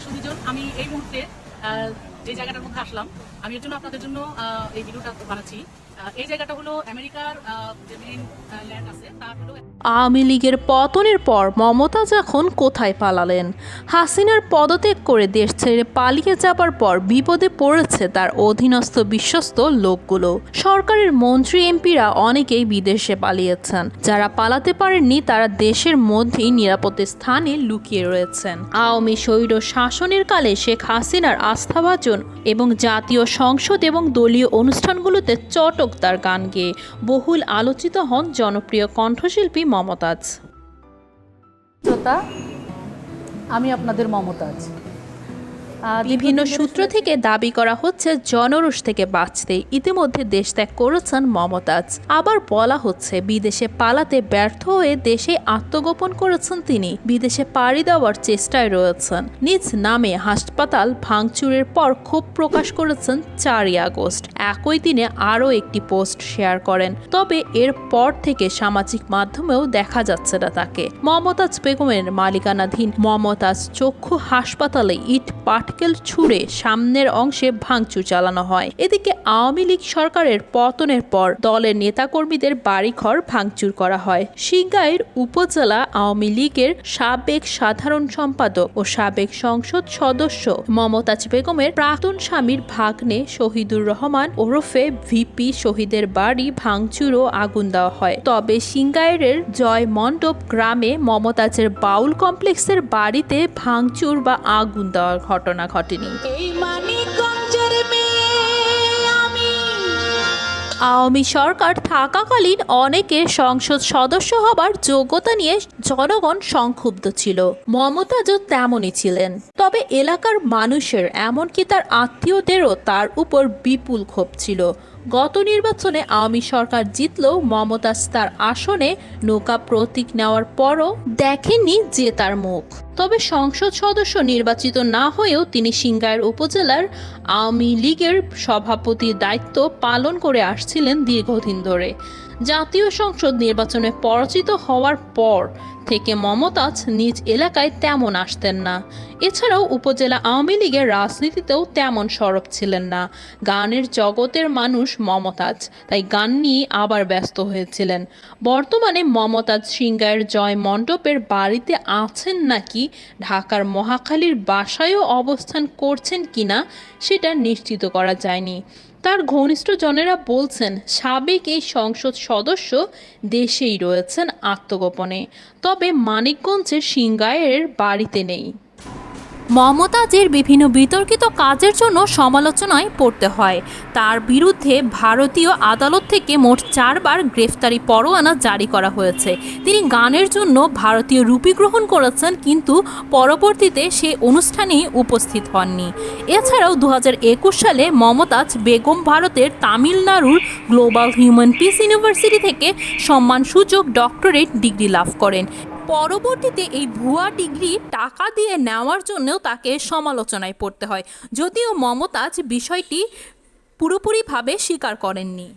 সুবিজন আমি এই মুহূর্তে যে জায়গাটার মধ্যে আসলাম, আমি এর জন্য আপনাদের জন্য এই ভিডিওটা বানাচ্ছি। এই জায়গাটা হলো আমেরিকার যে মেইন ল্যান্ড আছে, তার হলো আওয়ামী লীগের পতনের পর মমতাজ এখন কোথায় পালালেন, হাসিনার পদত্যাগ করে দেশ ছেড়ে পালিয়ে যাবার পর বিপদে পড়েছে তার অধীনস্থ বিশ্বস্ত লোকগুলো। সরকারের মন্ত্রী, এমপিরা অনেকেই বিদেশে পালিয়েছেন। যারা পালাতে পারেননি, তারা দেশের মধ্যেই নিরাপদ স্থানে লুকিয়ে রয়েছেন। আওয়ামী স্বৈর শাসনের কালে শেখ হাসিনার আস্থাভাজন এবং জাতীয় সংসদ এবং দলীয় অনুষ্ঠানগুলোতে চটক তার গান গেয়ে বহুল আলোচিত হন জনপ্রিয় কণ্ঠশিল্পী মমতাজ। শ্রোতা, আমি আপনাদের মমতাজ। বিভিন্ন সূত্র থেকে দাবি করা হচ্ছে জনরোষ থেকে বাঁচতে। ইতিমধ্যে দেশ ত্যাগ করেছেন মমতাজ। আবার বলা হচ্ছে, বিদেশে পালাতে ব্যর্থ হয়ে দেশে আত্মগোপন করেছেন তিনি। বিদেশে পাড়ি দেওয়ার চেষ্টায় রয়েছেন। নিজ নামে হাসপাতাল ভাঙচুরের পর ক্ষোভ প্রকাশ করেছেন চারই আগস্ট। একই দিনে আরও একটি পোস্ট শেয়ার করেন। তবে এর পর থেকে সামাজিক মাধ্যমেও দেখা যাচ্ছে না তাকে। মমতাজ বেগমের মালিকানাধীন মমতাজ চক্ষু হাসপাতালে ইট পাটকেল ছুঁড়ে সামনের অংশে ভাঙচুর চালানো হয়। এদিকে আওয়ামী লীগ সরকারের পতনের পর দলের নেতাকর্মীদের বাড়িঘর ভাঙচুর করা হয়। সিংগাইর উপজেলা আওয়ামী লীগের সাবেক সাধারণ সম্পাদক ও সাবেক সংসদ সদস্য মমতাজ বেগমের প্রাক্তন স্বামীর ভাগ্নে শহীদুর রহমান ওরফে ভিপি শহীদের বাড়ি ভাঙচুর ও আগুন দেওয়া হয়। তবে সিংগাইরের জয় মণ্ডপ গ্রামে মমতাজের বাউল কমপ্লেক্সের বাড়িতে ভাঙচুর বা আগুন দেওয়ার ঘটনা ঘটেনি। আওয়ামী সরকার থাকাকালীন অনেকে সংসদ সদস্য হবার যোগ্যতা নিয়ে জনগণ সংক্ষুব্ধ ছিল। মমতাজও তেমনই ছিলেন। তবে এলাকার মানুষের এমনকি তার আত্মীয়দেরও তার উপর বিপুল ক্ষোভ ছিল। গত নির্বাচনে আওয়ামী সরকার জিতলেও মমতা তার আসনে নৌকা প্রতীক নেওয়ার পরও দেখেননি যে তার মুখ। তবে সংসদ সদস্য নির্বাচিত না হয়েও তিনি সিংগাইর উপজেলার আওয়ামী লীগের সভাপতির দায়িত্ব পালন করে আসছিলেন দীর্ঘদিন ধরে। জাতীয় সংসদ নির্বাচনে পরাজিত হওয়ার পর থেকে মমতাজ নিজ এলাকায় তেমন আসতেন না। এছাড়াও উপজেলা আওয়ামী লীগের রাজনীতিতেও তেমন সরব ছিলেন না। গানের জগতের মানুষ মমতাজ, তাই গান নিয়ে আবার ব্যস্ত হয়েছিলেন। বর্তমানে মমতাজ সিংগায়ের জয় মণ্ডপের বাড়িতে আছেন নাকি, ঢাকার মহাখালীর বাসায়ও অবস্থান করছেন কিনা, সেটা নিশ্চিত করা যায়নি। তার ঘনিষ্ঠজনেরা বলছেন, সাবেক এই সংসদ সদস্য দেশেই রয়েছেন আত্মগোপনে। তবে মানিকগঞ্জের সিংগায়ের বাড়িতে নেই। মমতাজের বিভিন্ন বিতর্কিত কাজের জন্য সমালোচনায় পড়তে হয়। তার বিরুদ্ধে ভারতীয় আদালত থেকে মোট চারবার গ্রেফতারি পরোয়ানা জারি করা হয়েছে। তিনি গানের জন্য ভারতীয় রুপি গ্রহণ করেছেন, কিন্তু পরবর্তীতে সে অনুষ্ঠানে উপস্থিত হননি। এছাড়াও দু হাজার একুশ সালে মমতাজ বেগম ভারতের তামিলনাড়ুর গ্লোবাল হিউম্যান পিস ইউনিভার্সিটি থেকে সম্মানসূচক ডক্টরেট ডিগ্রি লাভ করেন। পরবর্তীতে এই ভুয়া ডিগ্রি টাকা দিয়ে নেওয়ার জন্যও তাকে সমালোচনায় পড়তে হয়, যদিও মমতাজ বিষয়টি পুরোপুরিভাবে স্বীকার করেননি।